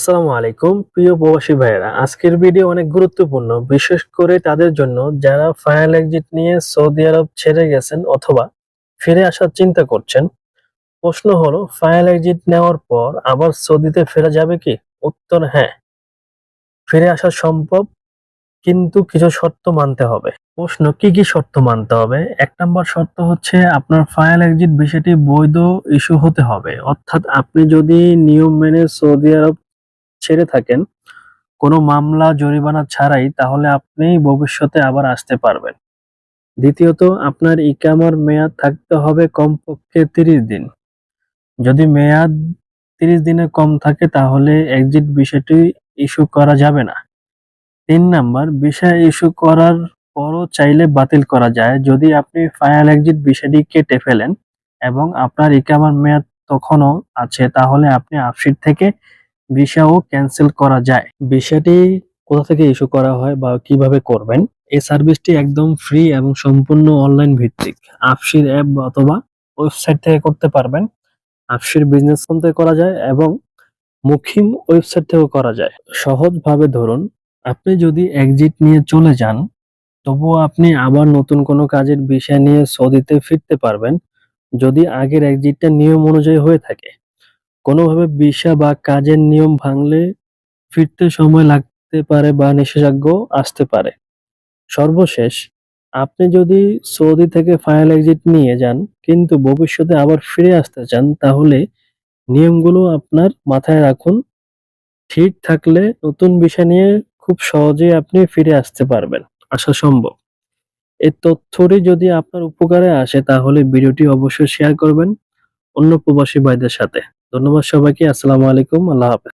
আসসালামু আলাইকুম, প্রিয় প্রবাসী ভাইয়েরা। আজকের ভিডিও অনেক গুরুত্বপূর্ণ, বিশেষ করে তাদের জন্য যারা ফায়ার এক্সিট নিয়ে সৌদি আরব ছেড়ে গেছেন অথবা ফিরে আসার চিন্তা করছেন, প্রশ্ন হলো, ফায়ার এক্সিট নেওয়ার পর আবার সৌদিতে ফেরা যাবে কি? উত্তর হ্যাঁ। ফিরে আসা সম্ভব, কিন্তু কিছু শর্ত মানতে হবে। প্রশ্ন, কি কি শর্ত মানতে হবে? এক নম্বর শর্ত হচ্ছে আপনার ফায়ার এক্সিট বিষয়টি বৈধ ইস্যু হতে হবে। অর্থাৎ আপনি যদি নিয়ম মেনে সৌদি আরব ছেড়ে থাকেন, কোনো মামলা, জরিমানা ছাড়াই তাহলে আপনি ভবিষ্যতে আবার আসতে পারবেন। দ্বিতীয়ত, আপনার ইকামার মেয়াদ থাকতে হবে কমপক্ষে তিরিশ দিন। যদি মেয়াদ তিরিশ দিনে কম থাকে তাহলে এক্সিট বিষয়টি ইস্যু করা যাবে না। তিন নাম্বার, বিষয় ইস্যু করার পরও চাইলে বাতিল করা যায়। যদি আপনি ফায়ার এক্সিট বিষয়টি কেটে ফেলেন এবং আপনার ইকামার মেয়াদ তখনও আছে, তাহলে আপনি আপশিট থেকে ভিসাও ক্যান্সেল করা যায়। ভিসাটি কোথা থেকে ইস্যু করা হয় বা কীভাবে করবেন? এই সার্ভিসটি একদম ফ্রি এবং সম্পূর্ণ অনলাইন ভিত্তিক। আপসির অ্যাপ অথবা ওয়েবসাইট থেকে করতে পারবেন। আপসির বিজনেস ফোন থেকে করা যায় এবং মুখিম ওয়েবসাইট থেকেও করা যায়। সহজভাবে ধরুন, আপনি যদি এক্সিট নিয়ে চলে যান, তবুও আপনি আবার নতুন কোনো কাজের বিষয় নিয়ে সৌদিতে ফিরতে পারবেন। যদি আগের এক্সিটটা নিয়ম অনুযায়ী হয়ে থাকে কোনোভাবে ভিসা বা কাজের নিয়ম ভাঙলে ফিরতে সময় লাগতে পারে বা নিষেধাজ্ঞ আসতে পারে। সর্বশেষ, আপনি যদি সৌদি থেকে ফাইনাল এক্সিট নিয়ে যান, কিন্তু ভবিষ্যতে আবার ফিরে আসতে চান, তাহলে নিয়মগুলো আপনার মাথায় রাখুন। ঠিক থাকলে নতুন বিষয় নিয়ে খুব সহজেই আপনি ফিরে আসতে পারবেন। আসা সম্ভব। এই তথ্যটি যদি আপনার উপকারে আসে, তাহলে ভিডিওটি অবশ্যই শেয়ার করবেন অন্য প্রবাসী ভাইদের সাথে। ধন্যবাদ সবাইকে আসসালামু আলাইকুম আল্লাহ হাফেজ।